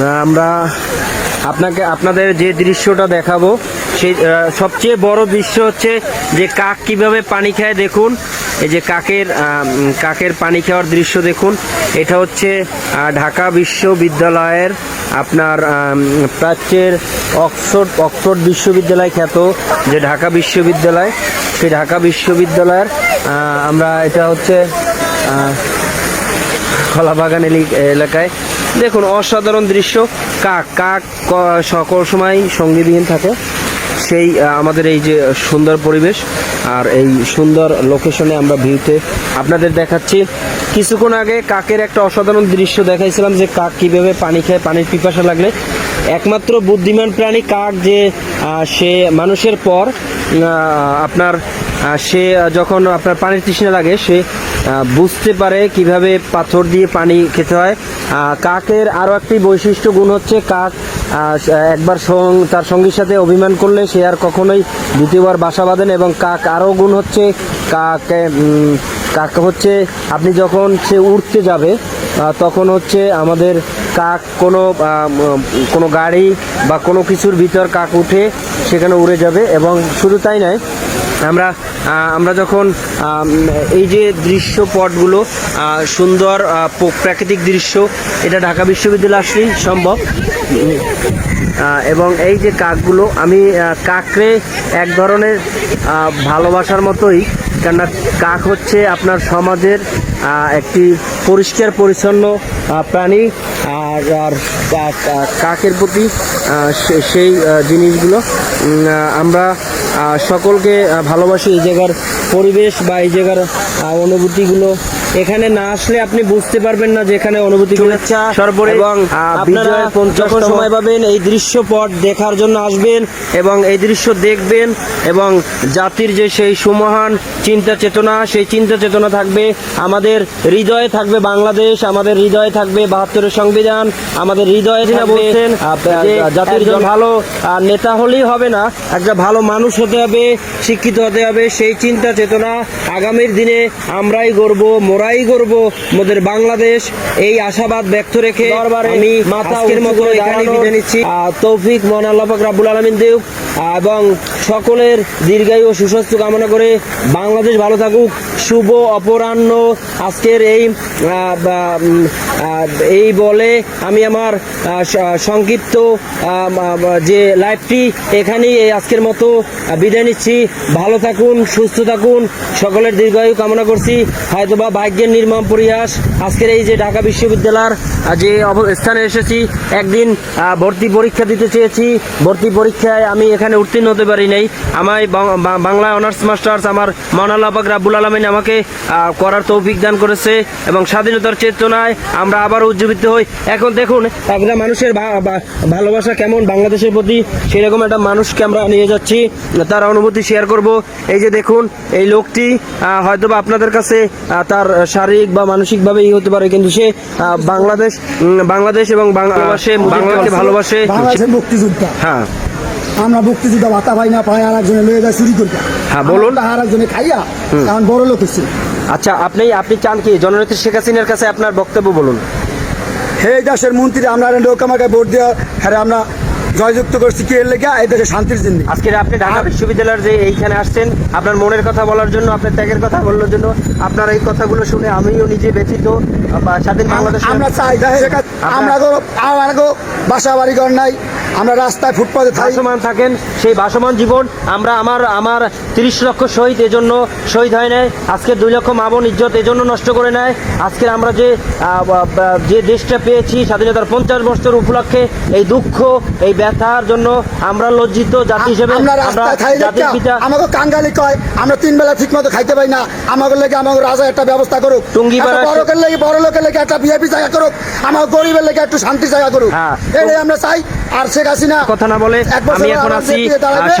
আমরা আপনাকে, আপনাদের যে দৃশ্যটা দেখাবো, সেই সবচেয়ে বড় দৃশ্য হচ্ছে যে কাক কীভাবে পানি খায় দেখুন। এই যে কাকের কাকের পানি খাওয়ার দৃশ্য দেখুন। এটা হচ্ছে ঢাকা বিশ্ববিদ্যালয়ের আপনার প্রাচ্যের অক্সফোর্ড অক্সফোর্ড বিশ্ববিদ্যালয় খ্যাত যে ঢাকা বিশ্ববিদ্যালয়। সেই ঢাকা বিশ্ববিদ্যালয়ের আমরা এটা হচ্ছে এলি- এলাকায় দেখুন, অসাধারণ দৃশ্য। কাক কাক সকল সময় সঙ্গীবিহীন থাকে। সেই আমাদের এই যে সুন্দর পরিবেশ আর এই সুন্দর লোকেশনে আমরা ভিউতে আপনাদের দেখাচ্ছি। কিছুক্ষণ আগে কাকের একটা অসাধারণ দৃশ্য দেখাইছিলাম যে কাক কীভাবে পানি খায় পানির পিপাসা লাগলে। একমাত্র বুদ্ধিমান প্রাণী কাক যে সে মানুষের পর আপনার সে যখন আপনার পানির তৃষ্ণা লাগে, সে বুঝতে পারে কীভাবে পাথর দিয়ে পানি খেতে হয়। কাকের আরও একটি বৈশিষ্ট্য গুণ হচ্ছে কাক একবার তার সঙ্গীর সাথে অভিমান করলে সে আর কখনোই দ্বিতীয়বার বাসা বাঁধেন এবং কাক আরও গুণ হচ্ছে, কাক কাক হচ্ছে, আপনি যখন সে উঠতে যাবে তখন হচ্ছে আমাদের কাক কোনো কোনো গাড়ি বা কোনো কিছুর ভিতর কাক উঠে সেখানে উড়ে যাবে। এবং শুধু তাই নয়, আমরা আমরা যখন এই যে দৃশ্যপটগুলো সুন্দর প্রাকৃতিক দৃশ্য, এটা ঢাকা বিশ্ববিদ্যালয় আসলেই সম্ভব। এবং এই যে কাকগুলো, আমি কাকরে এক ধরনের ভালোবাসার মতোই, কেননা কাক হচ্ছে আপনার সমাজের একটি পরিষ্কার, পরিচ্ছন্ন প্রাণী, আর আর কাকের প্রতি সেই জিনিসগুলো আমরা সকলকে ভালোবাসি এই জায়গার পরিবেশ বা এই জায়গার অনুভূতিগুলো। এখানে না আসলে আপনি বুঝতে পারবেন না যে এখানে অনুভূতি সর্বোপরি এবং আপনারা যখন সময় পাবেন এই দৃশ্যপট দেখার জন্য আসবেন এবং এই দৃশ্য দেখবেন এবং জাতির যে সেই সুমহান চিন্তা চেতনা সেই চিন্তা চেতনা থাকবে আমাদের হৃদয়ে থাকবে বাংলাদেশ আমাদের হৃদয়ে থাকবে বাহাত্তরের সংবিধান আমাদের হৃদয়ে বলছেন জাতির জন্য ভালো নেতা হলেই হবে না একটা ভালো মানুষ হতে হবে শিক্ষিত হতে হবে সেই চিন্তা চেতনা আগামীর দিনে আমরাই গড়ব মোরাই করব আমাদের বাংলাদেশ এই আশাবাদ ব্যক্ত রেখে আমি আজকের মতো এখানে বিদায় নিচ্ছি। তৌফিক মহান আল্লাহ রাবুল আলমিন দেব এবং সকলের দীর্ঘায়ু ও সুস্বাস্থ্য কামনা করে বাংলাদেশ ভালো থাকুক। শুভ অপরাহ্ন। আজকের এই এই বলে আমি আমার সংক্ষিপ্ত যে লাইভটি এখানেই এই আজকের মতো বিদায় নিচ্ছি। ভালো থাকুন, সুস্থ থাকুন। সকলের দীর্ঘায়ু কামনা করছি। হয়তোবা ভাগ্যের নির্মম পরিহাস। আজকের এই যে ঢাকা বিশ্ববিদ্যালয়ের যে স্থানে এসেছি, একদিন ভর্তি পরীক্ষা দিতে চেয়েছি। ভর্তি পরীক্ষায় আমি এখানে উত্তীর্ণ হতে পারি নাই। আমায় বাংলা অনার্স মাস্টার্স আমার মৌলানা পাক রাব্বুল আলমিন আমাকে আহ, করার তৌফিক দান করেছে এবং স্বাধীনতার চেতনায় আমরা আবার উজ্জীবিত হই। এখন দেখুন একটা মানুষের ভালোবাসা কেমন বাংলাদেশের প্রতি? সেরকম একটা মানুষকে আমরা নিয়ে যাচ্ছি। তার অনুভূতি শেয়ার করব। এই যে দেখুন এই লোকটি আহ, হয়তোবা আপনাদের কাছে তার শারীরিক বা মানসিকভাবে ই হতে পারে কিন্তু সে আহ, বাংলাদেশ বাংলাদেশ এবং বাংলাদেশে বাংলাকে ভালোবাসে। হ্যাঁ। আমরা মুক্তিযোদ্ধা ভাতা পাই না পাই আর একজনে লয়ে যায় চুরি করি হ্যাঁ, বলুন। আর একজনে খাইয়া এখন বড় লোক হচ্ছে আচ্ছা আপনি আপনি চান কি জননেত্রী শেখ হাসিনার কাছে আপনার বক্তব্য বলুন? হে দেশের মন্ত্রী আমরা লোকামাকে ভোট দেওয়া হ্যাঁ আমরা জয়যুক্ত করছি। কি এর লেগে? এই দেশের শান্তির জন্য। আজকে আপনি ঢাকা বিশ্ববিদ্যালয়ের যে এইখানে আসছেন আপনার মনের কথা বলার জন্য আপনার ত্যাগের কথা বলার জন্য আপনার এই কথাগুলো শুনে আমিও নিজে ব্যথিত স্বাধীন বাংলাদেশ আমরা চাই আমরা গো আমার গো বাসা বাড়ি ঘর নাই। আমরা রাস্তায় ফুটপাতে ভাসমান থাকেন সেই ভাসমান জীবন আমরা আমার আমার তিরিশ লক্ষ শহীদ এজন্য শহীদ হয় নাই আজকে দুই লক্ষ মাবন ইজ্জত এজন্য নষ্ট করে নেয় আজকে আমরা যে যে দেশটা পেয়েছি স্বাধীনতার পঞ্চাশ বছর উপলক্ষে এই দুঃখ এই ব্যথার জন্য আমরা লজ্জিত জাতি হিসেবে আমাকে কাঙ্গালি কয় আমরা তিন বেলা ঠিক মতো খাইতে পাই না আমাকে লেগে আমাকে রাজা একটা ব্যবস্থা করুক। টুঙ্গিপাড়া- একটা বড় লোকের লেগে বড় লোকের লেগে একটা ভিআইপি জায়গা করুক আমার গরিবের লেগে একটু শান্তি জায়গা করুক। হ্যাঁ। এটাই আমরা চাই আর শেখ হাসিনা কথা না বলে আমি এখন আছি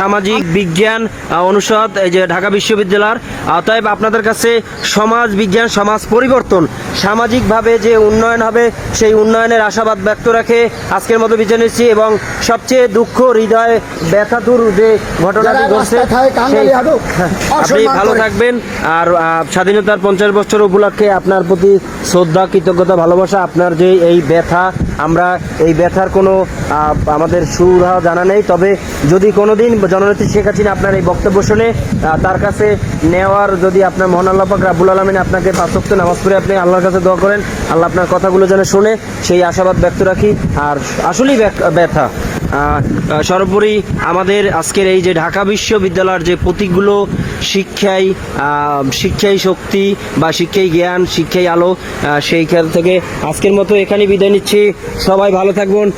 সামাজিক বিজ্ঞান অনুষদ এই যে ঢাকা বিশ্ববিদ্যালয়ের অতএব আপনাদের কাছে সমাজ বিজ্ঞান সমাজ পরিবর্তন সামাজিকভাবে যে উন্নয়ন হবে সেই উন্নয়নের আশাবাদ ব্যক্ত রাখে আজকের মতো বিচার নিচ্ছি এবং সবচেয়ে দুঃখ হৃদয় ব্যথাতুর যে ঘটনাটি ঘটছে হাঁটুক, আপনি ভালো করে। থাকবেন আর স্বাধীনতার পঞ্চাশ বছর উপলক্ষে আপনার প্রতি শ্রদ্ধা কৃতজ্ঞতা ভালোবাসা আপনার যে এই ব্যথা আমরা এই ব্যথার কোনো আমাদের সুরাহা জানা নেই তবে যদি কোনোদিন জননেত্রী শেখ হাসিনা আপনার এই বক্তব্য শুনে তার কাছে নেওয়ার যদি আপনার মহান আল্লাহ পাক রাব্বুল আলমিন আপনাকে পাঁচক্ত নামাজ পড়ে আপনি আল্লাহর কাছে দোয়া করেন। আল্লাহ আপনার কথাগুলো যেন শুনে, সেই আশাবাদ ব্যক্ত রাখি। আর আসলেই ব্যথা। সর্বোপরি আমাদের আজকের এই যে ঢাকা বিশ্ববিদ্যালয়ের যে প্রতীকগুলো, শিক্ষাই শিক্ষাই শক্তি বা শিক্ষাই জ্ঞান, শিক্ষাই আলো সেই খেয়াল থেকে আজকের মতো এখানে বিদায় নিচ্ছি। সবাই ভালো থাকবেন।